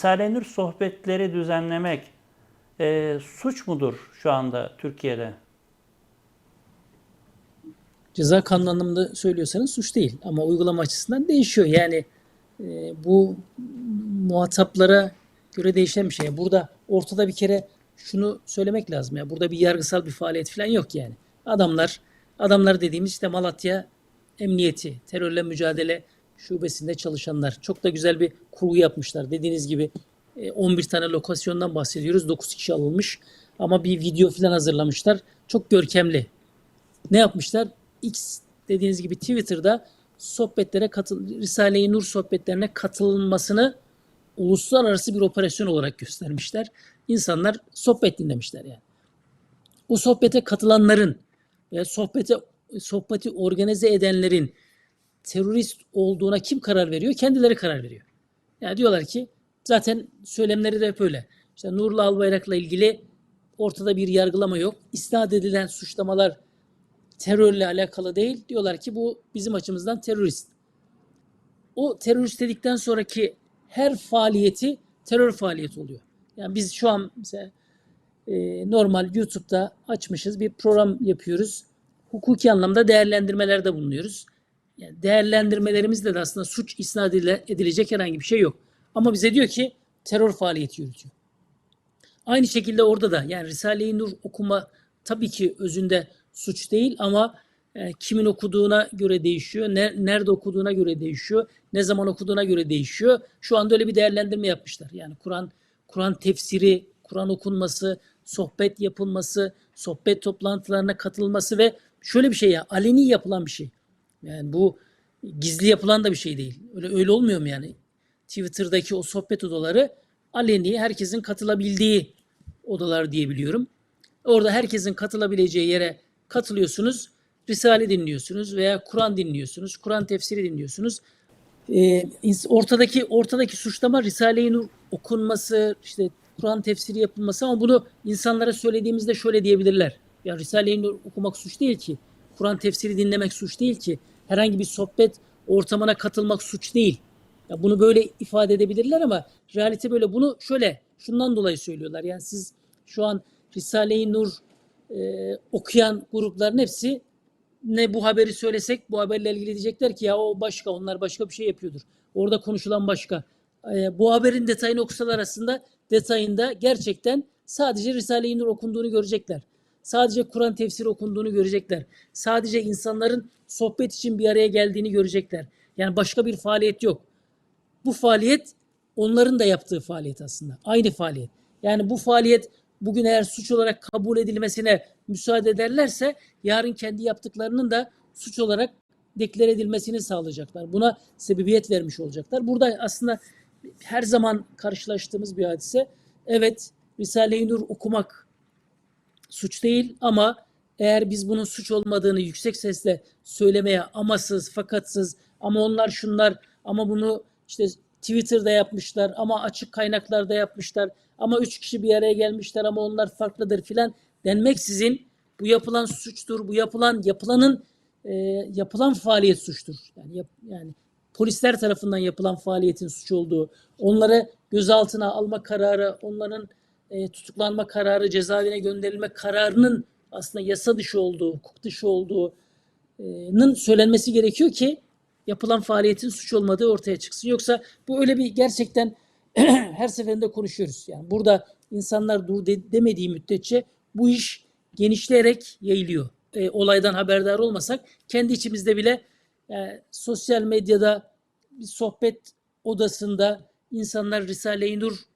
Risale-i Nur sohbetleri düzenlemek e, suç mudur şu anda Türkiye'de? Ceza anlamında söylüyorsanız suç değil ama uygulama açısından değişiyor. Yani e, bu muhataplara göre değişen bir şey. Burada ortada bir kere şunu söylemek lazım ya. Burada bir yargısal bir faaliyet falan yok yani. Adamlar adamlar dediğimiz işte Malatya Emniyeti, terörle mücadele şubesinde çalışanlar. Çok da güzel bir kurgu yapmışlar. Dediğiniz gibi e, 11 tane lokasyondan bahsediyoruz. 9 kişi alınmış. Ama bir video falan hazırlamışlar. Çok görkemli. Ne yapmışlar? X dediğiniz gibi Twitter'da sohbetlere katıl Risale-i Nur sohbetlerine katılınmasını uluslararası bir operasyon olarak göstermişler. İnsanlar sohbet dinlemişler yani. O sohbete katılanların ve sohbete sohbeti organize edenlerin terörist olduğuna kim karar veriyor? Kendileri karar veriyor. Yani diyorlar ki zaten söylemleri de hep öyle. İşte Nurla Albayrak'la ilgili ortada bir yargılama yok. İsnat edilen suçlamalar terörle alakalı değil. Diyorlar ki bu bizim açımızdan terörist. O terörist dedikten sonraki her faaliyeti terör faaliyeti oluyor. Yani biz şu an mesela e, normal YouTube'da açmışız bir program yapıyoruz. Hukuki anlamda değerlendirmelerde bulunuyoruz. Yani değerlendirmelerimizde de aslında suç isnat edile- edilecek herhangi bir şey yok. Ama bize diyor ki terör faaliyeti yürütüyor. Aynı şekilde orada da yani Risale-i Nur okuma tabii ki özünde suç değil ama e, kimin okuduğuna göre değişiyor. Ne, nerede okuduğuna göre değişiyor. Ne zaman okuduğuna göre değişiyor. Şu anda öyle bir değerlendirme yapmışlar. Yani Kur'an Kur'an tefsiri, Kur'an okunması, sohbet yapılması, sohbet toplantılarına katılması ve şöyle bir şey ya aleni yapılan bir şey. Yani bu gizli yapılan da bir şey değil. Öyle öyle olmuyor mu yani? Twitter'daki o sohbet odaları aleni herkesin katılabildiği odalar diyebiliyorum. Orada herkesin katılabileceği yere katılıyorsunuz. Risale dinliyorsunuz veya Kur'an dinliyorsunuz. Kur'an tefsiri dinliyorsunuz. Ee, ortadaki ortadaki suçlama Risale-i Nur okunması, işte Kur'an tefsiri yapılması ama bunu insanlara söylediğimizde şöyle diyebilirler. Ya Risale-i Nur okumak suç değil ki. Kur'an tefsiri dinlemek suç değil ki. Herhangi bir sohbet ortamına katılmak suç değil. Ya bunu böyle ifade edebilirler ama realite böyle. Bunu şöyle şundan dolayı söylüyorlar. Yani siz şu an Risale-i Nur e, okuyan grupların hepsi ne bu haberi söylesek bu haberle ilgili diyecekler ki ya o başka onlar başka bir şey yapıyordur. Orada konuşulan başka. E, bu haberin detayını okusalar aslında detayında gerçekten sadece Risale-i Nur okunduğunu görecekler. Sadece Kur'an tefsiri okunduğunu görecekler. Sadece insanların sohbet için bir araya geldiğini görecekler. Yani başka bir faaliyet yok. Bu faaliyet onların da yaptığı faaliyet aslında. Aynı faaliyet. Yani bu faaliyet bugün eğer suç olarak kabul edilmesine müsaade ederlerse yarın kendi yaptıklarının da suç olarak deklar edilmesini sağlayacaklar. Buna sebebiyet vermiş olacaklar. Burada aslında her zaman karşılaştığımız bir hadise. Evet Risale-i Nur okumak suç değil ama eğer biz bunun suç olmadığını yüksek sesle söylemeye amasız, fakatsız ama onlar şunlar ama bunu işte Twitter'da yapmışlar ama açık kaynaklarda yapmışlar ama üç kişi bir araya gelmişler ama onlar farklıdır filan denmeksizin bu yapılan suçtur, bu yapılan yapılanın e, yapılan faaliyet suçtur. Yani yap- yani polisler tarafından yapılan faaliyetin suç olduğu, onları gözaltına alma kararı, onların e, tutuklanma kararı, cezaevine gönderilme kararının aslında yasa dışı olduğu, hukuk dışı olduğunun söylenmesi gerekiyor ki yapılan faaliyetin suç olmadığı ortaya çıksın. Yoksa bu öyle bir gerçekten her seferinde konuşuyoruz. Yani burada insanlar dur de- demediği müddetçe bu iş genişleyerek yayılıyor. E, olaydan haberdar olmasak kendi içimizde bile e, sosyal medyada bir sohbet odasında insanlar Risale-i Nur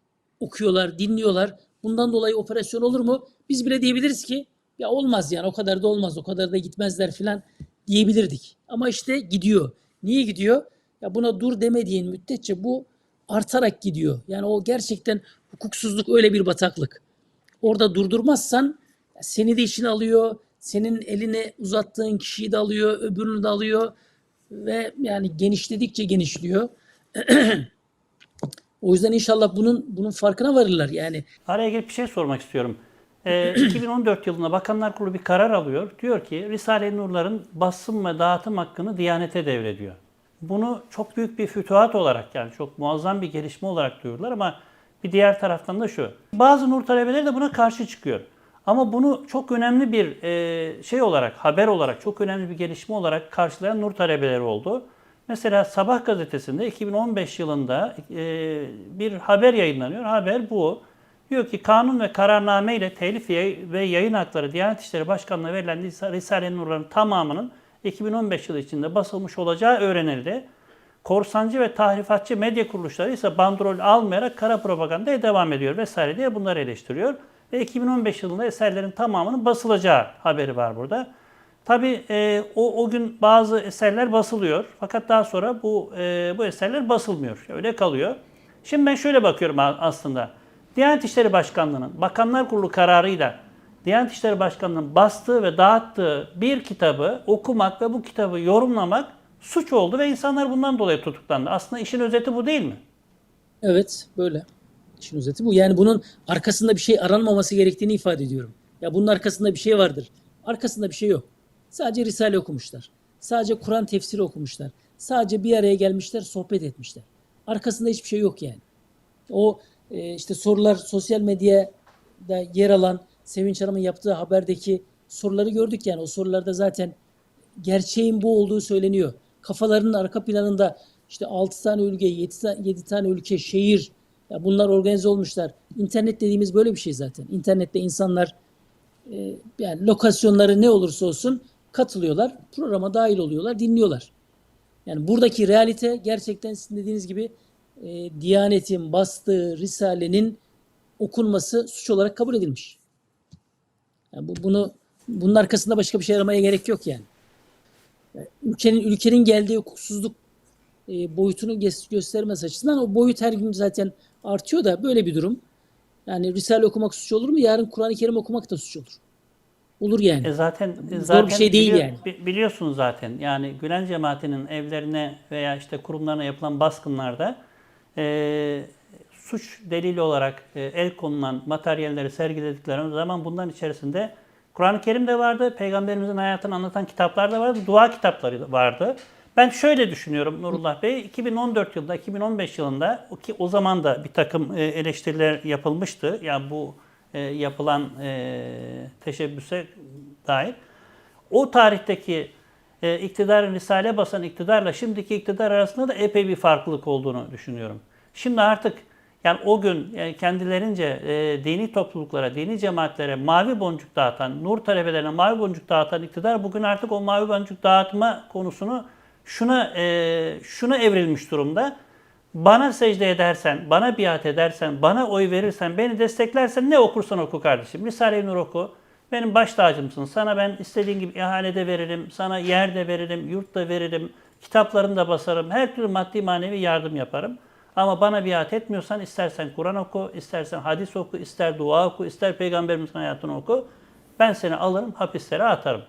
okuyorlar, dinliyorlar. Bundan dolayı operasyon olur mu? Biz bile diyebiliriz ki ya olmaz yani o kadar da olmaz, o kadar da gitmezler filan diyebilirdik. Ama işte gidiyor. Niye gidiyor? Ya buna dur demediğin müddetçe bu artarak gidiyor. Yani o gerçekten hukuksuzluk öyle bir bataklık. Orada durdurmazsan seni de içine alıyor. Senin eline uzattığın kişiyi de alıyor, öbürünü de alıyor ve yani genişledikçe genişliyor. o yüzden inşallah bunun bunun farkına varırlar. Yani Araya girip bir şey sormak istiyorum. Ee, 2014 yılında Bakanlar Kurulu bir karar alıyor. Diyor ki Risale-i Nurların basım ve dağıtım hakkını Diyanet'e devrediyor. Bunu çok büyük bir fütuhat olarak yani çok muazzam bir gelişme olarak duyuyorlar ama Bir diğer taraftan da şu. Bazı nur talebeleri de buna karşı çıkıyor. Ama bunu çok önemli bir e, şey olarak, haber olarak, çok önemli bir gelişme olarak karşılayan nur talebeleri oldu. Mesela Sabah gazetesinde 2015 yılında e, bir haber yayınlanıyor. Haber bu. Diyor ki kanun ve kararname ile telif ve yayın hakları Diyanet İşleri Başkanlığı'na verilen Ris- Risale-i tamamının 2015 yılı içinde basılmış olacağı öğrenildi. Korsancı ve tahrifatçı medya kuruluşları ise bandrol almayarak kara propagandaya devam ediyor vesaire diye bunları eleştiriyor. Ve 2015 yılında eserlerin tamamının basılacağı haberi var burada. Tabii e, o, o gün bazı eserler basılıyor fakat daha sonra bu e, bu eserler basılmıyor. Öyle kalıyor. Şimdi ben şöyle bakıyorum aslında. Diyanet İşleri Başkanlığı'nın Bakanlar Kurulu kararıyla Diyanet İşleri Başkanlığı'nın bastığı ve dağıttığı bir kitabı okumak ve bu kitabı yorumlamak suç oldu ve insanlar bundan dolayı tutuklandı. Aslında işin özeti bu değil mi? Evet, böyle. İşin özeti bu. Yani bunun arkasında bir şey aranmaması gerektiğini ifade ediyorum. Ya bunun arkasında bir şey vardır. Arkasında bir şey yok. Sadece Risale okumuşlar. Sadece Kur'an tefsiri okumuşlar. Sadece bir araya gelmişler, sohbet etmişler. Arkasında hiçbir şey yok yani. O e, işte sorular sosyal medyada yer alan Sevinç Hanım'ın yaptığı haberdeki soruları gördük yani. O sorularda zaten gerçeğin bu olduğu söyleniyor. Kafalarının arka planında işte 6 tane ülke, 7 tane, 7 tane ülke, şehir ya bunlar organize olmuşlar. İnternet dediğimiz böyle bir şey zaten. İnternette insanlar e, yani lokasyonları ne olursa olsun katılıyorlar, programa dahil oluyorlar, dinliyorlar. Yani buradaki realite gerçekten sizin dediğiniz gibi e, Diyanet'in bastığı Risale'nin okunması suç olarak kabul edilmiş. Yani bu, bunu bunun arkasında başka bir şey aramaya gerek yok yani. Yani ülkenin ülkenin geldiği hukuksuzluk e, boyutunu gö- göstermesi açısından o boyut her gün zaten artıyor da böyle bir durum. Yani Risale okumak suç olur mu? Yarın Kur'an-ı Kerim okumak da suç olur. Olur yani. E zaten e Zor zaten bir şey değil biliyor- yani. bi- Biliyorsunuz zaten yani Gülen cemaatinin evlerine veya işte kurumlarına yapılan baskınlarda e, suç delili olarak e, el konulan materyalleri sergiledikleri zaman bunların içerisinde Kur'an-ı Kerim de vardı, Peygamberimizin hayatını anlatan kitaplar da vardı, dua kitapları da vardı. Ben şöyle düşünüyorum Nurullah Bey, 2014 yılında, 2015 yılında ki o zaman da bir takım e, eleştiriler yapılmıştı. Yani bu e, yapılan e, teşebbüse dair. O tarihteki e, iktidarın Risale basan iktidarla şimdiki iktidar arasında da epey bir farklılık olduğunu düşünüyorum. Şimdi artık yani o gün kendilerince e, dini topluluklara, dini cemaatlere mavi boncuk dağıtan, nur talebelerine mavi boncuk dağıtan iktidar bugün artık o mavi boncuk dağıtma konusunu şuna e, şuna evrilmiş durumda. Bana secde edersen, bana biat edersen, bana oy verirsen, beni desteklersen ne okursan oku kardeşim. Risale-i Nur oku. Benim baş tacımsın. Sana ben istediğin gibi ihalede veririm, sana yer de veririm, yurt da veririm, kitaplarını da basarım. Her türlü maddi manevi yardım yaparım. Ama bana biat etmiyorsan istersen Kur'an oku, istersen hadis oku, ister dua oku, ister peygamberimizin hayatını oku. Ben seni alırım, hapislere atarım.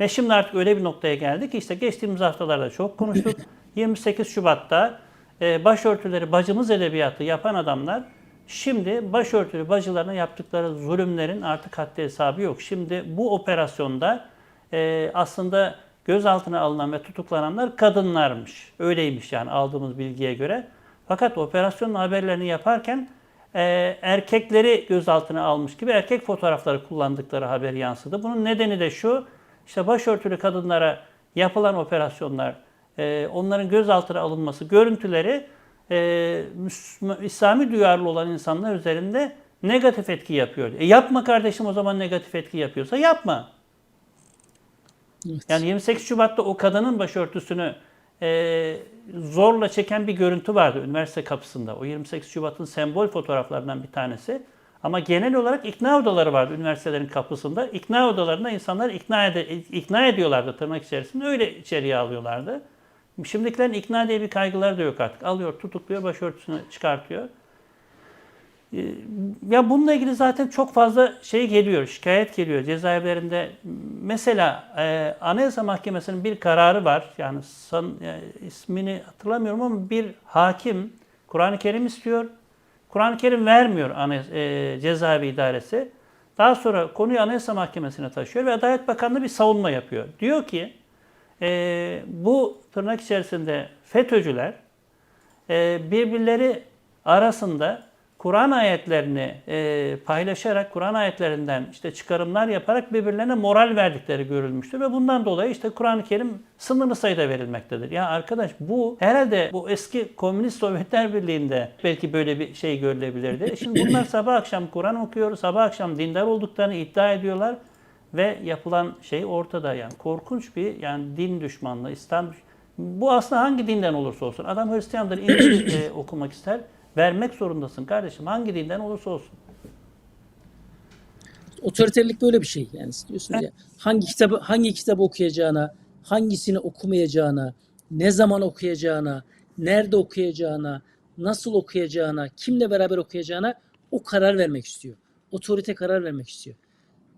Ve şimdi artık öyle bir noktaya geldik ki işte geçtiğimiz haftalarda çok konuştuk. 28 Şubat'ta e, başörtüleri bacımız edebiyatı yapan adamlar şimdi başörtülü bacılarına yaptıkları zulümlerin artık haddi hesabı yok. Şimdi bu operasyonda e, aslında gözaltına alınan ve tutuklananlar kadınlarmış. Öyleymiş yani aldığımız bilgiye göre. Fakat operasyonun haberlerini yaparken e, erkekleri gözaltına almış gibi erkek fotoğrafları kullandıkları haber yansıdı. Bunun nedeni de şu, işte başörtülü kadınlara yapılan operasyonlar, e, onların gözaltına alınması, görüntüleri e, Müslüman- İslami duyarlı olan insanlar üzerinde negatif etki yapıyor. E yapma kardeşim o zaman negatif etki yapıyorsa yapma. Evet. Yani 28 Şubat'ta o kadının başörtüsünü e, zorla çeken bir görüntü vardı üniversite kapısında. O 28 Şubat'ın sembol fotoğraflarından bir tanesi. Ama genel olarak ikna odaları vardı üniversitelerin kapısında. İkna odalarında insanlar ikna, ede, ikna ediyorlardı tırnak içerisinde. Öyle içeriye alıyorlardı. Şimdikilerin ikna diye bir kaygıları da yok artık. Alıyor, tutukluyor, başörtüsünü çıkartıyor. Ee, Ya bununla ilgili zaten çok fazla şey geliyor, şikayet geliyor cezaevlerinde. Mesela e, Anayasa Mahkemesi'nin bir kararı var. Yani san, e, ismini hatırlamıyorum ama bir hakim Kur'an-ı Kerim istiyor. Kur'an-ı Kerim vermiyor Anayasa, e, cezaevi idaresi. Daha sonra konuyu Anayasa Mahkemesi'ne taşıyor ve Adalet Bakanlığı bir savunma yapıyor. Diyor ki e, bu tırnak içerisinde FETÖ'cüler e, birbirleri arasında Kur'an ayetlerini e, paylaşarak, Kur'an ayetlerinden işte çıkarımlar yaparak birbirlerine moral verdikleri görülmüştür ve bundan dolayı işte Kur'an-ı Kerim sınırlı sayıda verilmektedir. Ya arkadaş bu herhalde bu eski komünist Sovyetler Birliği'nde belki böyle bir şey görülebilirdi. Şimdi bunlar sabah akşam Kur'an okuyor, sabah akşam dindar olduklarını iddia ediyorlar ve yapılan şey ortada yani korkunç bir yani din düşmanlığı, İslam bu aslında hangi dinden olursa olsun. Adam Hristiyandır, İncil e, okumak ister. Vermek zorundasın kardeşim. Hangi dinden olursa olsun. Otoriterlik böyle bir şey. Yani diyorsunuz ya hangi kitabı hangi kitabı okuyacağına, hangisini okumayacağına, ne zaman okuyacağına, nerede okuyacağına, nasıl okuyacağına, kimle beraber okuyacağına o karar vermek istiyor. Otorite karar vermek istiyor.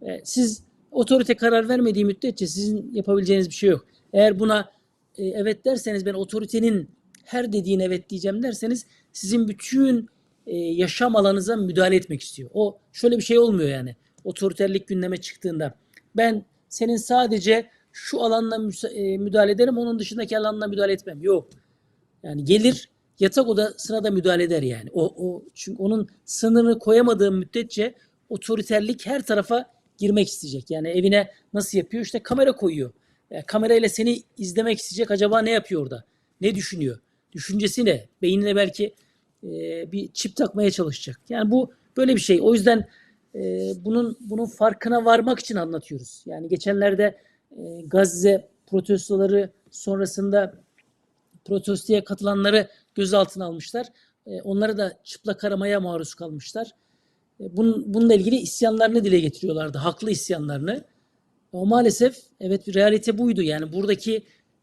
E, siz otorite karar vermediği müddetçe sizin yapabileceğiniz bir şey yok. Eğer buna e, evet derseniz ben otoritenin her dediğine evet diyeceğim derseniz sizin bütün e, yaşam alanınıza müdahale etmek istiyor. O şöyle bir şey olmuyor yani. Otoriterlik gündeme çıktığında ben senin sadece şu alanla e, müdahale ederim onun dışındaki alanla müdahale etmem. Yok. Yani gelir yatak odasına da müdahale eder yani. O, o çünkü onun sınırını koyamadığım müddetçe otoriterlik her tarafa girmek isteyecek. Yani evine nasıl yapıyor? İşte kamera koyuyor. E, kamerayla seni izlemek isteyecek. Acaba ne yapıyor orada? Ne düşünüyor? Düşüncesi ne? Beynine belki e, bir çip takmaya çalışacak. Yani bu böyle bir şey. O yüzden e, bunun bunun farkına varmak için anlatıyoruz. Yani geçenlerde e, Gazze protestoları sonrasında protestoya katılanları gözaltına almışlar. E, onları da çıplak aramaya maruz kalmışlar. E, bunun, bununla ilgili isyanlarını dile getiriyorlardı. Haklı isyanlarını. Ama maalesef evet bir realite buydu. Yani buradaki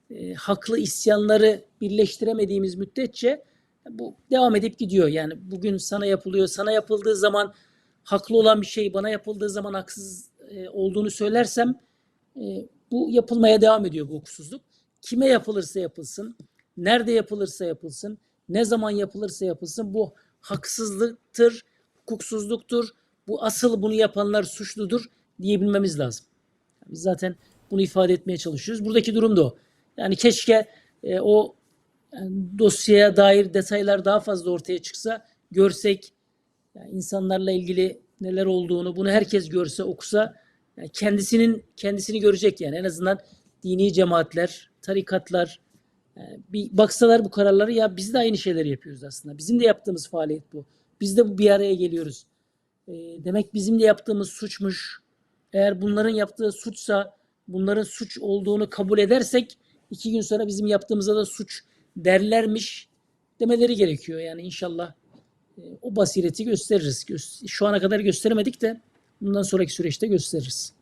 e, haklı isyanları birleştiremediğimiz müddetçe bu devam edip gidiyor. Yani bugün sana yapılıyor, sana yapıldığı zaman haklı olan bir şey bana yapıldığı zaman haksız e, olduğunu söylersem e, bu yapılmaya devam ediyor bu hukuksuzluk. Kime yapılırsa yapılsın, nerede yapılırsa yapılsın, ne zaman yapılırsa yapılsın bu haksızlıktır, hukuksuzluktur. Bu asıl bunu yapanlar suçludur diyebilmemiz lazım. Biz zaten bunu ifade etmeye çalışıyoruz. Buradaki durum da o. Yani keşke e, o yani dosyaya dair detaylar daha fazla ortaya çıksa, görsek, yani insanlarla ilgili neler olduğunu, bunu herkes görse, okusa, yani kendisinin kendisini görecek yani en azından dini cemaatler, tarikatlar yani bir baksalar bu kararları ya biz de aynı şeyleri yapıyoruz aslında. Bizim de yaptığımız faaliyet bu. Biz de bir araya geliyoruz. E, demek bizim de yaptığımız suçmuş. Eğer bunların yaptığı suçsa, bunların suç olduğunu kabul edersek iki gün sonra bizim yaptığımıza da suç derlermiş demeleri gerekiyor. Yani inşallah e, o basireti gösteririz. Gö- Şu ana kadar gösteremedik de bundan sonraki süreçte gösteririz.